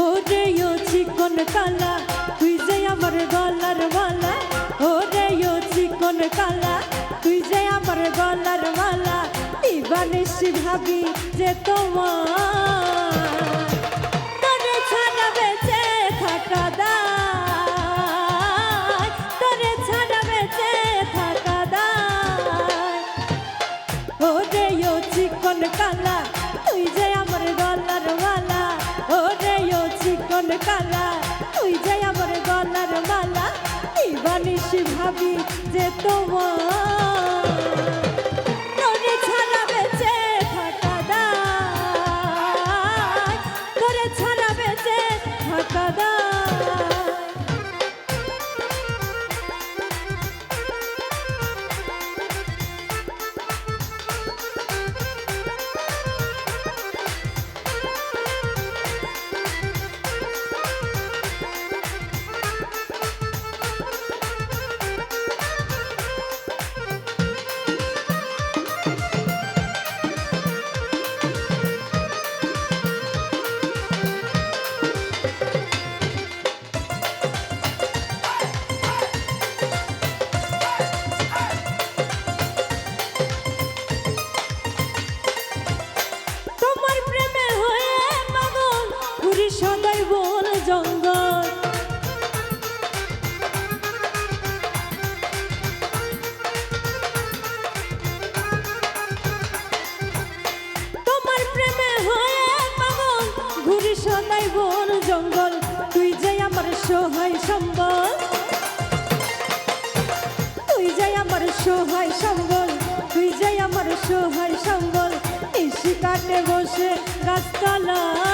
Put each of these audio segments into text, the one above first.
Oh, চিকন কালা, তুই যে আমার গলার মালা ও রে ও চিকন কালা, তুই যে আমার গলার মালা ইবানিস ভাবি যে তোমার। চিকন কালা তুই যাই আমার গলার মালা এই বানিস ভাবি? বসে গাছতলা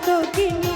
কত কিনে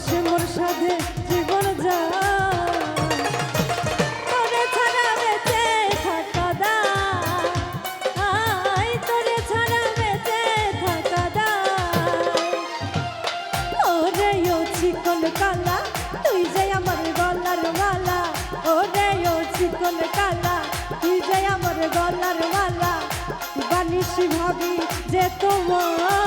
প্রবাসে মোর সাথে জীবন যা ও চিকন কালা, তুই যে আমার গলার মালা। ওরে ও চিকন কালা, তুই যে আমার গলার মালা। বানিসি ভাবি যে তোমার